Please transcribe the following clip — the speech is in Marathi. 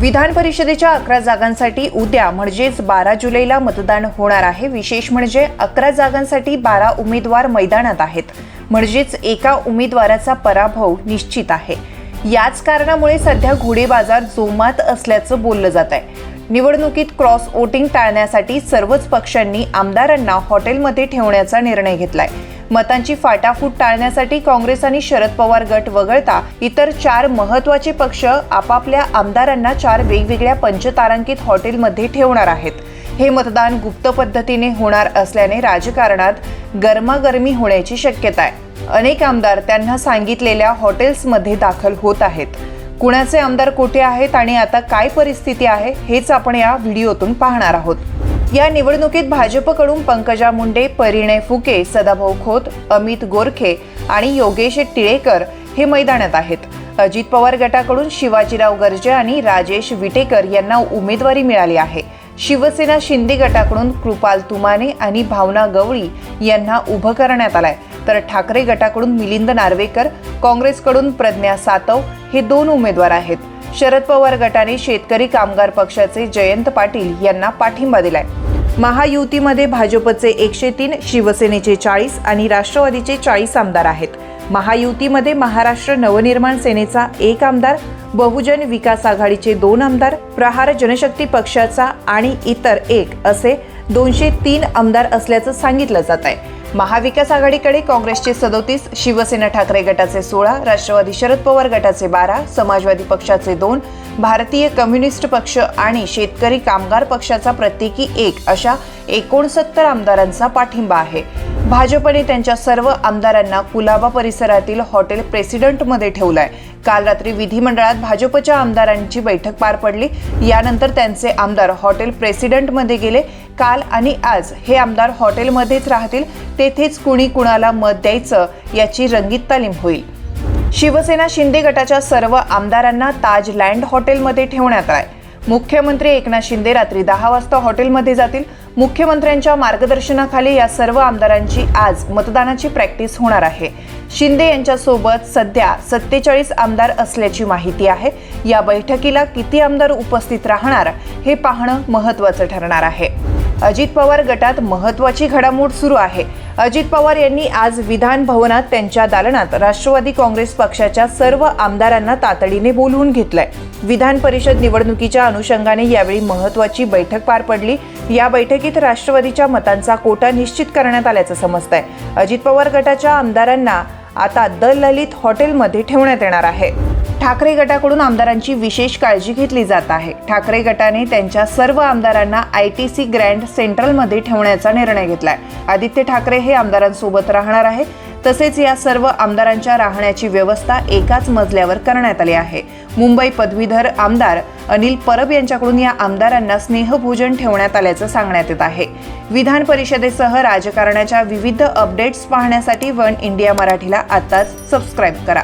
विधान परिषदेच्या अकरा जागांसाठी उद्या म्हणजेच बारा जुलैला मतदान होणार आहे. विशेष म्हणजे अकरा जागांसाठी बारा उमेदवार मैदानात आहेत. म्हणजेच एका उमेदवाराचा पराभव निश्चित आहे. याच कारणामुळे सध्या घोडेबाजार जोमात असल्याचं बोललं जात आहे. निवडणुकीत क्रॉस वोटिंग टाळण्यासाठी सर्वच पक्षांनी आमदारांना हॉटेलमध्ये ठेवण्याचा निर्णय घेतलाय. मतांची फाटाफूट टाळण्यासाठी काँग्रेस आणि शरद पवार गट वगळता इतर चार महत्त्वाचे पक्ष आपापल्या आमदारांना चार वेगवेगळ्या पंचतारांकित हॉटेलमध्ये ठेवणार आहेत. हे मतदान गुप्त पद्धतीने होणार असल्याने राजकारणात गरमागरमी होण्याची शक्यता आहे. अनेक आमदार त्यांना सांगितलेल्या हॉटेल्समध्ये दाखल होत आहेत. कुणाचे आमदार कुठे आहेत आणि आता काय परिस्थिती आहे हेच आपण या व्हिडिओतून पाहणार आहोत. या निवडणुकीत भाजपकडून पंकजा मुंडे परिणय फुके सदाभाऊ खोत अमित गोरखे आणि योगेश टिळेकर हे मैदानात आहेत. अजित पवार गटाकडून शिवाजीराव गर्जे आणि राजेश विटेकर यांना उमेदवारी मिळाली आहे. शिवसेना शिंदे गटाकडून कृपाल तुमाने आणि भावना गवळी यांना उभं करण्यात आलंय. तर ठाकरे गटाकडून मिलिंद नार्वेकर काँग्रेसकडून प्रज्ञा सातव हे दोन उमेदवार आहेत. शरद पवार गटाने शेतकरी कामगार पक्षाचे जयंत पाटील यांना पाठिंबा दिलाय. महायुतीमध्ये भाजपचे एकशे तीन शिवसेनेचे चाळीस आणि राष्ट्रवादीचे चाळीस आमदार आहेत. महायुतीमध्ये महाराष्ट्र नवनिर्माण सेनेचा एक आमदार बहुजन विकास आघाडीचे दोन आमदार प्रहार जनशक्ती पक्षाचा आणि इतर एक असे दोनशे तीन आमदार असल्याचं सांगितलं जात आहे. महाविकास आघाडीकडे काँग्रेसचे सदोतीस शिवसेना ठाकरे गटाचे सोळा राष्ट्रवादी शरद पवार गटाचे बारा समाजवादी पक्षाचे दोन भारतीय कम्युनिस्ट पक्ष आणि शेतकरी कामगार पक्षाचा प्रत्येकी एक अशा एकोणसत्तर आमदारांचा पाठिंबा आहे. भाजपने त्यांच्या सर्व आमदारांना कुलाबा परिसरातील हॉटेल प्रेसिडेंटमध्ये ठेवलाय. काल रात्री विधिमंडळात भाजपच्या आमदारांची बैठक पार पडली. यानंतर त्यांचे आमदार हॉटेल प्रेसिडेंटमध्ये गेले. काल आणि आज हे आमदार हॉटेलमध्येच राहतील. तेथेच कुणी कुणाला मत द्यायचं याची रंगीत तालीम होईल. शिवसेना शिंदे गटाच्या सर्व आमदारांना ताज लँड हॉटेलमध्ये ठेवण्यात आलाय. मुख्यमंत्री एकनाथ शिंदे रात्री दहा वाजता हॉटेलमध्ये जातील. मुख्यमंत्र्यांच्या मार्गदर्शनाखाली या सर्व आमदारांची आज मतदानाची प्रॅक्टिस होणार आहे. शिंदे यांच्यासोबत सध्या सत्तेचाळीस आमदार असल्याची माहिती आहे. या बैठकीला किती आमदार उपस्थित राहणार हे पाहणं महत्त्वाचं ठरणार आहे. अजित पवार गटात महत्वाची घडामोड सुरू आहे. अजित पवार यांनी आज विधान भवनात त्यांच्या दालनात राष्ट्रवादी काँग्रेस पक्षाच्या सर्व आमदारांना तातडीने बोलवून घेतलंय. विधान परिषद निवडणुकीच्या अनुषंगाने यावेळी महत्वाची बैठक पार पडली. या बैठकीत राष्ट्रवादीच्या मतांचा कोटा निश्चित करण्यात आल्याचं समजतंय. अजित पवार गटाच्या आमदारांना आता द ललित हॉटेलमध्ये ठेवण्यात येणार आहे. ठाकरे गटाकडून आमदारांची विशेष काळजी घेतली जात आहे. ठाकरे गटाने त्यांच्या सर्व आमदारांना आय टी सी ग्रँड सेंट्रलमध्ये ठेवण्याचा निर्णय घेतलाय. आदित्य ठाकरे हे आमदारांसोबत राहणार आहे तसेच या सर्व आमदारांच्या राहण्याची व्यवस्था एकाच मजल्यावर करण्यात आली आहे. मुंबई पदवीधर आमदार अनिल परब यांच्याकडून या आमदारांना स्नेहभोजन ठेवण्यात आल्याचं सांगण्यात येत आहे. विधान परिषदेसह राजकारणाच्या विविध अपडेट्स पाहण्यासाठी वन इंडिया मराठीला आताच सबस्क्राईब करा.